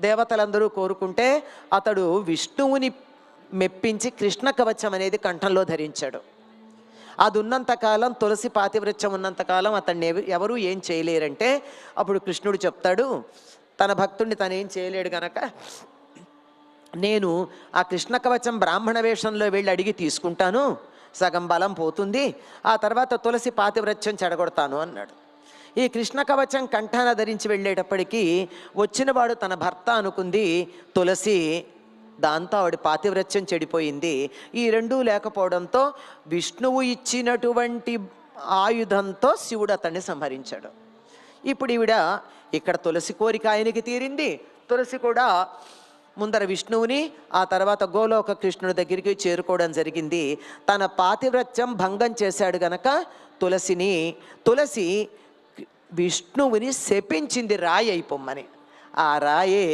దేవతలందరూ కోరుకుంటే అతడు విష్ణువుని మెప్పించి కృష్ణ కవచం అనేది కంఠంలో ధరించాడు. అది ఉన్నంతకాలం తులసి పాతివృత్యం ఉన్నంతకాలం అతన్ని ఎవరూ ఏం చేయలేరంటే అప్పుడు కృష్ణుడు చెప్తాడు తన భక్తుడిని తను ఏం చేయలేడు గనక నేను ఆ కృష్ణ కవచం బ్రాహ్మణ వేషంలో వెళ్ళి అడిగి తీసుకుంటాను సగం బలం పోతుంది ఆ తర్వాత తులసి పాతివ్రత్యం చెడగొడతాను అన్నాడు. ఈ కృష్ణ కవచం కంఠాన ధరించి వెళ్ళేటప్పటికీ వచ్చినవాడు తన భర్త అనుకుంది తులసి దాంతో ఆవిడ పాతివ్రత్యం చెడిపోయింది. ఈ రెండూ లేకపోవడంతో విష్ణువు ఇచ్చినటువంటి ఆయుధంతో శివుడు అతన్ని సంహరించాడు. ఇప్పుడు ఈవిడ ఇక్కడ తులసి కోరిక ఆయనకి తీరింది. తులసి కూడా ముందర విష్ణువుని ఆ తర్వాత గోలోక కృష్ణుడి దగ్గరికి చేరుకోవడం జరిగింది. తన పాతివ్రత్యం భంగం చేశాడు గనక తులసిని తులసి విష్ణువుని శపించింది రాయి అయిపోమ్మని. ఆ రాయే